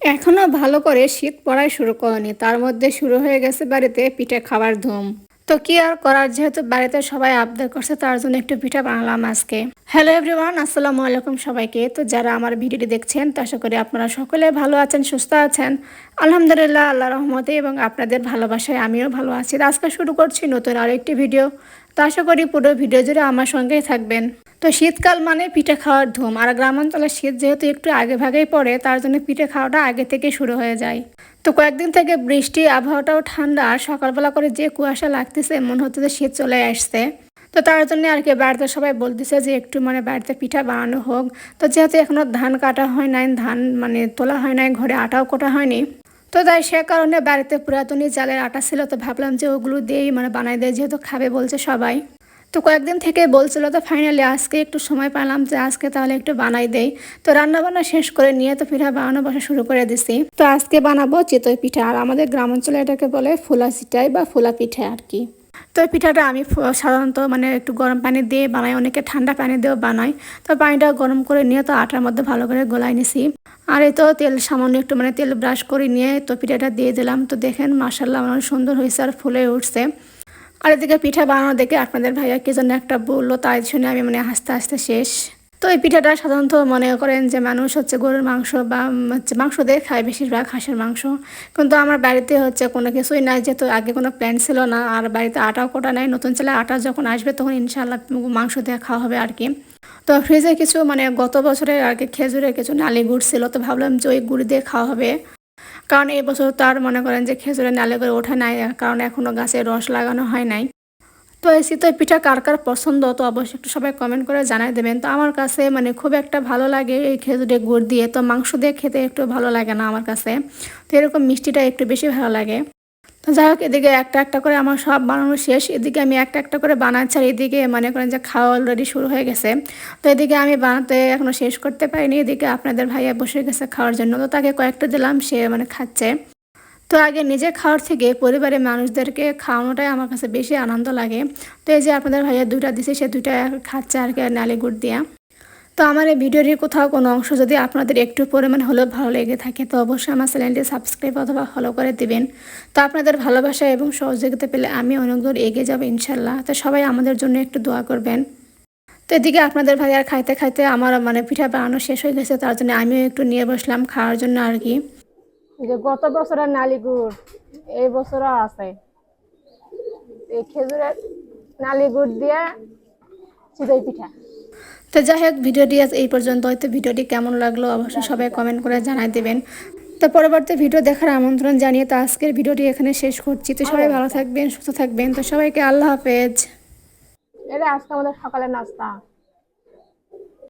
এখনও ভালো করে শীত পড়াই শুরু করেনি। তার মধ্যে শুরু হয়ে গেছে বাড়িতে পিঠে খাবার ধুম। তো কি আর করার, যেহেতু বাড়িতে সবাই আবদার করছে, তার জন্য একটু পিঠা বানালাম আজকে। হ্যালো এভরিওয়ান আসসালামু আলাইকুম সবাইকে। তো যারা আমার ভিডিওটি দেখছেন, তো আশা করি আপনারা সকলে ভালো আছেন, সুস্থ আছেন। আলহামদুলিল্লাহ আল্লাহ রহমতে এবং আপনাদের ভালোবাসায় আমিও ভালো আছি। আজকে শুরু করছি নতুন আরও একটি ভিডিও। তো আশা করি পুরো ভিডিও জুড়ে আমার সঙ্গেই থাকবেন। তো শীতকাল মানে পিঠে খাওয়ার ধুম। আর গ্রামাঞ্চলে শীত যেহেতু একটু আগে ভাগেই পড়ে, তার জন্য পিঠে খাওয়াটা আগে থেকে শুরু হয়ে যায়। তো কয়েকদিন থেকে বৃষ্টি, আবহাওয়াটাও ঠান্ডা, আর সকালবেলা করে যে কুয়াশা লাগতেছে, মনে হচ্ছে যে শীত চলে আসছে। তো তার জন্য আর কি বাড়িতে সবাই বলতেছে যে একটু মানে বাড়িতে পিঠা বানানো হোক। তো যেহেতু এখনও ধান কাটা হয় নাই, ধান মানে তোলা হয় নাই, ঘরে আটাও কোটা হয়নি। তো তাই সে কারণে বাড়িতে পুরাতনী চালের আটা ছিল, তো ভাবলাম যে ওগুলো দিয়েই মানে বানাই দেয়, যেহেতু খাবে বলছে সবাই। তো কয়েকদিন থেকে বলছিল তো ফাইনালি আজকে একটু সময় পেলাম যে আজকে তাহলে একটু বানাই দেই। তো রান্না বান্না শেষ করে নিয়ে তো পিঠা বানানো বসা শুরু করে দিছি। তো আজকে বানাবো চিতই পিঠা। আর আমাদের গ্রামাঞ্চলে এটাকে বলে ফুলা চিটাই বা ফুলা পিঠা আর কি। তো পিঠাটা আমি সাধারণত মানে একটু গরম পানি দিয়ে বানাই, অনেকে ঠান্ডা পানি দিয়েও বানাই তো পানিটা গরম করে নিয়ে তো আটার মধ্যে ভালো করে গলায় নিছি। আর এই তো তেল সামান্য একটু মানে তেল ব্রাশ করে নিয়ে তো পিঠাটা দিয়ে দিলাম। তো দেখেন মাসাল্লাহ অনেক সুন্দর হয়েছে আর ফুলে উঠছে। আর এদিকে পিঠা বানানো দেখে আপনাদের ভাইয়া কি জন্য একটা বলল, তাই শুনে আমি মানে হাসতে হাসতে শেষ। তো এই পিঠাটা সাধারণত মনে করেন যে মানুষ হচ্ছে গরুর মাংস বা হচ্ছে মাংস দিয়ে খায়, বেশিরভাগ হাঁসের মাংস। কিন্তু আমার বাড়িতে হচ্ছে কোনো কিছুই নাই, যেহেতু আগে কোনো প্ল্যান ছিল না, আর বাড়িতে আটাও কোটা নাই, নতুন ছেলে আটা যখন আসবে তখন ইনশাল্লাহ মাংস দিয়ে খাওয়া হবে আর কি। তো ফ্রিজে কিছু মানে গত বছরের আর কি খেজুরের কিছু নালি গুড় ছিল, তো ভাবলাম যে ওই গুড় দিয়ে খাওয়া হবে। কারণ এবছর বছর তো আর মনে করেন যে খেজুরের নালে করে ওঠে নাই কারণ এখনও গাছে রস লাগানো হয় নাই। তো এই শীতের পিঠা কার কার পছন্দ তো অবশ্যই একটু সবাই কমেন্ট করে জানাই দেবেন। তো আমার কাছে মানে খুব একটা ভালো লাগে এই খেজুরের গুড় দিয়ে, তো মাংস দিয়ে খেতে একটু ভালো লাগে না আমার কাছে। তো এরকম মিষ্টিটা একটু বেশি ভালো লাগে। যাই হোক, এদিকে একটা একটা করে আমার সব বানানো শেষ। এদিকে আমি একটা একটা করে বানাচ্ছি আর এদিকে মনে করেন যে খাওয়া অলরেডি শুরু হয়ে গেছে। তো এদিকে আমি বানাতে এখনও শেষ করতে পারিনি। এদিকে আপনাদের ভাইয়া বসে গেছে খাওয়ার জন্য। তো তাকে কয়েকটা দিলাম, সে মানে খাচ্ছে। তো আগে নিজে খাওয়ার থেকে পরিবারের মানুষদেরকে খাওয়ানোটাই আমার কাছে বেশি আনন্দ লাগে। তো এই যে আপনাদের ভাইয়া দুইটা দিছে, সে দুইটা খাচ্ছে আর কি নালি গুড় দিয়া। তো আমার এই ভিডিওটির কোথাও কোনো অংশ যদি আপনাদের একটু পরিমাণ হলেও ভালো লেগে থাকে, তো অবশ্যই আমার চ্যানেলটি সাবস্ক্রাইব অথবা ফলো করে দিবেন। তো আপনাদের ভালোবাসা এবং সহযোগিতা পেলে আমি অনেক দূর এগিয়ে যাব ইনশাল্লাহ তো সবাই আমাদের জন্য একটু দোয়া করবেন। তো এদিকে আপনাদের ভাই আর খাইতে খাইতে আমার মানে পিঠা বানানো শেষ হয়ে গেছে, তার জন্য আমিও একটু নিয়ে বসলাম খাওয়ার জন্য আর কি। যে গত বছরের নালি গুড় এই বছরও আছে। এই খেজুরের নালি গুড় দিয়ে চিতই পিঠা। তো যাই হোক, ভিডিওটি আজ এই পর্যন্ত হয়তো ভিডিওটি কেমন লাগল অবশ্যই সবাই কমেন্ট করে জানাই দেবেন। তো পরবর্তী ভিডিও দেখার আমন্ত্রণ জানিয়ে তো আজকের ভিডিওটি এখানে শেষ করছি। তো সবাই ভালো থাকবেন, সুস্থ থাকবেন। তো সবাইকে আল্লাহ হাফেজ। এটা আজকে আমাদের সকালের নাস্তা।